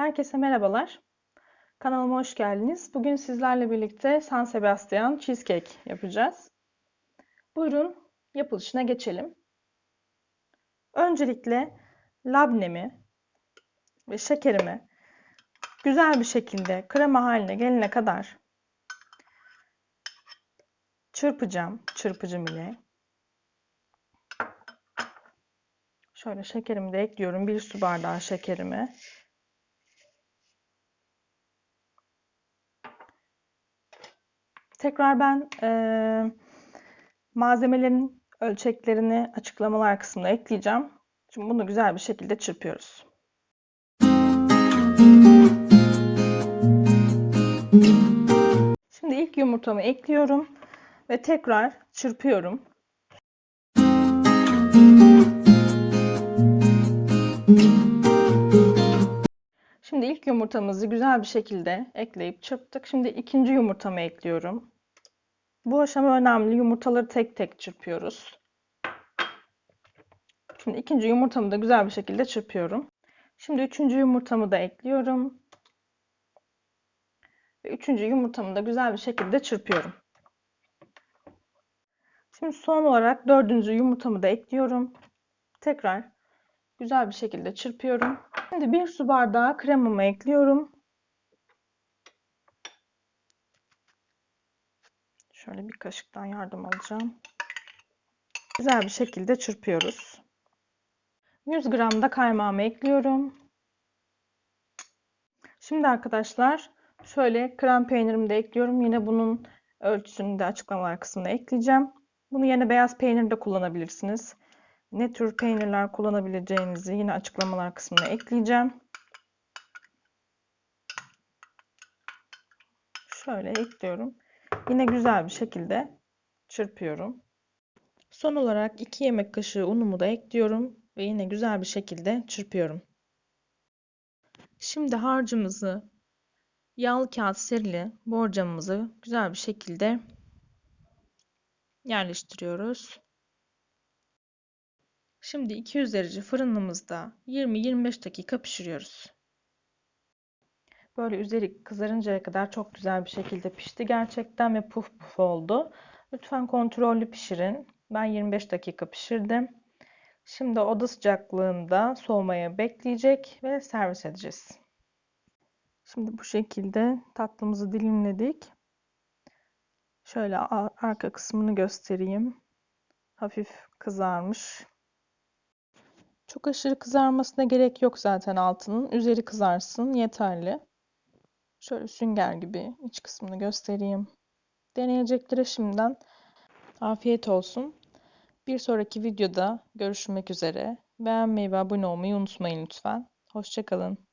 Herkese merhabalar. Kanalıma hoş geldiniz. Bugün sizlerle birlikte San Sebastian Cheesecake yapacağız. Buyurun yapılışına geçelim. Öncelikle labnemi ve şekerimi güzel bir şekilde krema haline gelene kadar çırpacağım çırpıcım ile. Şöyle şekerimi de ekliyorum. Bir su bardağı şekerimi. Tekrar ben e, malzemelerin ölçeklerini açıklamalar kısmına ekleyeceğim. Şimdi bunu güzel bir şekilde çırpıyoruz. Şimdi ilk yumurtamı ekliyorum ve tekrar çırpıyorum. Şimdi ilk yumurtamızı güzel bir şekilde ekleyip çırptık. Şimdi ikinci yumurtamı ekliyorum. Bu aşama önemli. Yumurtaları tek tek çırpıyoruz. Şimdi ikinci yumurtamı da güzel bir şekilde çırpıyorum. Şimdi üçüncü yumurtamı da ekliyorum. Ve üçüncü yumurtamı da güzel bir şekilde çırpıyorum. Şimdi son olarak dördüncü yumurtamı da ekliyorum. Tekrar güzel bir şekilde çırpıyorum. Şimdi bir su bardağı kremamı ekliyorum. Şöyle bir kaşıktan yardım alacağım. Güzel bir şekilde çırpıyoruz. 100 gram da kaymağımı ekliyorum. Şimdi arkadaşlar şöyle krem peynirimi de ekliyorum. Yine bunun ölçüsünü de açıklamalar kısmına ekleyeceğim. Bunu yine beyaz peynir de kullanabilirsiniz. Ne tür peynirler kullanabileceğinizi yine açıklamalar kısmına ekleyeceğim. Şöyle ekliyorum. Yine güzel bir şekilde çırpıyorum. Son olarak 2 yemek kaşığı unumu da ekliyorum ve yine güzel bir şekilde çırpıyorum. Şimdi harcımızı yağlı kağıt serili borcamımızı güzel bir şekilde yerleştiriyoruz. Şimdi 200 derece fırınımızda 20-25 dakika pişiriyoruz. Böyle üzeri kızarıncaya kadar çok güzel bir şekilde pişti gerçekten ve puf puf oldu. Lütfen kontrollü pişirin. Ben 25 dakika pişirdim. Şimdi oda sıcaklığında soğumaya bekleyecek ve servis edeceğiz. Şimdi bu şekilde tatlımızı dilimledik. Şöyle arka kısmını göstereyim. Hafif kızarmış. Çok aşırı kızarmasına gerek yok zaten altının. Üzeri kızarsın yeterli. Şöyle sünger gibi iç kısmını göstereyim. Deneyeceklere şimdiden afiyet olsun. Bir sonraki videoda görüşmek üzere. Beğenmeyi ve abone olmayı unutmayın lütfen. Hoşçakalın.